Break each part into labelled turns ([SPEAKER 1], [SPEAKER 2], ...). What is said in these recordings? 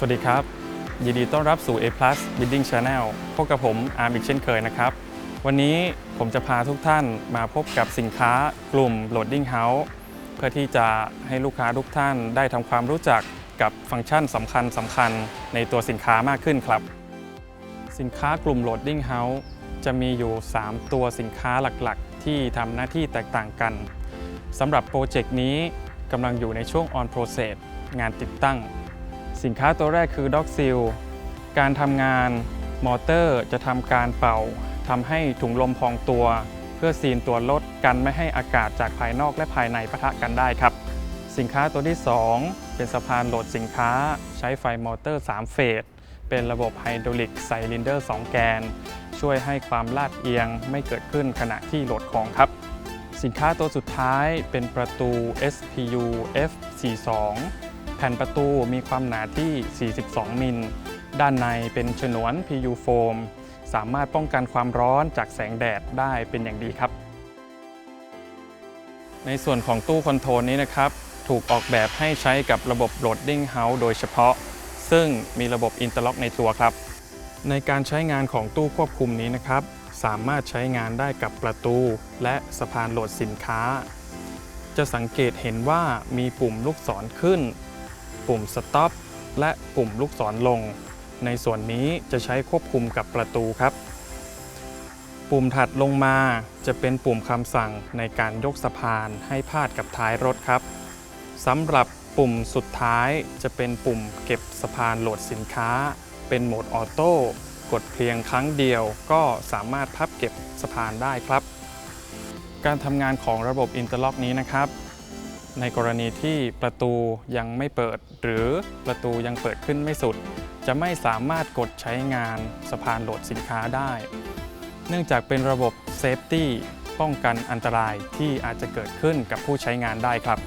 [SPEAKER 1] สวัสดีครับ ยินดีต้อนรับสู่ A Plus Bidding Channel พบกับผมอาร์มอีกเช่นเคยนะครับ วันนี้ผมจะพาทุกท่านมาพบกับสินค้ากลุ่ม Loading House เพื่อที่จะให้ลูกค้าทุกท่านได้ทำความรู้จักกับฟังก์ชันสำคัญสำคัญในตัวสินค้ามากขึ้นครับ สินค้ากลุ่ม Loading House จะมีอยู่ 3 ตัวสินค้าหลักๆ ที่ทำหน้าที่แตกต่างกันสำหรับโปรเจกต์นี้กำลังอยู่ในช่วง on process งานติดตั้ง สินค้าตัวแรกคือ Dog Seal การทำงานมอเตอร์จะทำการเป่าทำให้ถุงลมพองตัว เพื่อซีนตัวรถกันไม่ให้อากาศจากภายนอกและภายในปะทะกันได้ครับ สินค้าตัวที่ 2 เป็นสะพานโหลดสินค้า ใช้ไฟมอเตอร์ 3 เฟส เป็นระบบไฮดรอลิกไซลินเดอร์ 2 แกน ช่วยให้ความลาดเอียงไม่เกิดขึ้นขณะที่โหลดของครับ สินค้าตัวสุดท้ายเป็นประตู SPU F42 แผ่นประตูมีความหนาที่ 42 มิล ด้านในเป็นฉนวน PU โฟมสามารถป้องกันความร้อนจากแสงแดดได้เป็นอย่างดีครับ ในส่วนของตู้คอนโทรลนี้นะครับ ถูกออกแบบให้ใช้กับระบบ Loading House โดยเฉพาะ ซึ่งมีระบบอินเตอร์ล็อกในตัวครับ ในการใช้งานของตู้ควบคุมนี้นะครับ สามารถใช้งานได้กับประตู และสะพานโหลดสินค้า จะสังเกตเห็นว่ามีปุ่มลูกศรขึ้น ปุ่ม Stop และปุ่มลูกศรลง ในส่วนนี้จะใช้ควบคุมกับประตูครับ ปุ่มถัดลงมาจะเป็นปุ่มคำสั่งในการยกสะพานให้พาดกับท้ายรถครับสำหรับปุ่มสุดท้ายจะเป็นปุ่มเก็บสะพานโหลดสินค้า เป็นโหมดออโต้กดเพียงครั้งเดียวก็สามารถพับเก็บสะพานได้ครับ การทำงานของระบบอินเตอร์ล็อกนี้นะครับ ในกรณีที่ประตูยังไม่เปิด หรือประตูยังเปิดขึ้นไม่สุด จะไม่สามารถกดใช้งานสะพานโหลดสินค้าได้ เนื่องจากเป็นระบบเซฟตี้ป้องกันอันตรายที่อาจจะเกิดขึ้นกับผู้ใช้งานได้ครับ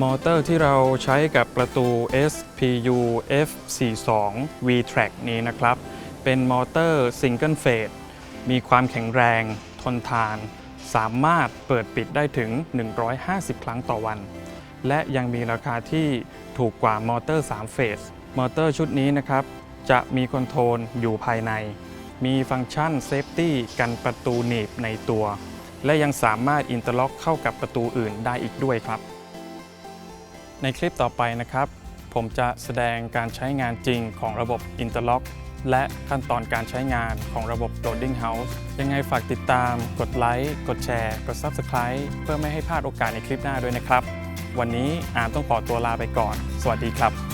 [SPEAKER 1] มอเตอร์ที่เราใช้กับประตู SPU F42 V-Track นี้นะครับ เป็นมอเตอร์ซิงเกิลเฟสมีความแข็งแรง ทนทาน สามารถเปิดปิดได้ถึง 150 ครั้งต่อวัน และยังมีราคาที่ถูกกว่ามอเตอร์ 3 เฟส มอเตอร์ชุดนี้นะครับ จะมีคอนโทรลอยู่ภายใน มีฟังก์ชันเซฟตี้กันประตูหนีบในตัว และยังสามารถอินเตอร์ล็อกเข้ากับประตูอื่นได้อีกด้วยครับ ในคลิปต่อไปนะครับ ผมจะแสดงการใช้งานจริงของระบบ Interlock และขั้นตอนการใช้งานของระบบ Loading House ยังไงฝากติดตาม กดไลค์ กดแชร์ กด Subscribe เพื่อไม่ให้พลาดโอกาสในคลิปหน้าด้วยนะครับ วันนี้อาร์มต้องขอตัวลาไปก่อน สวัสดีครับ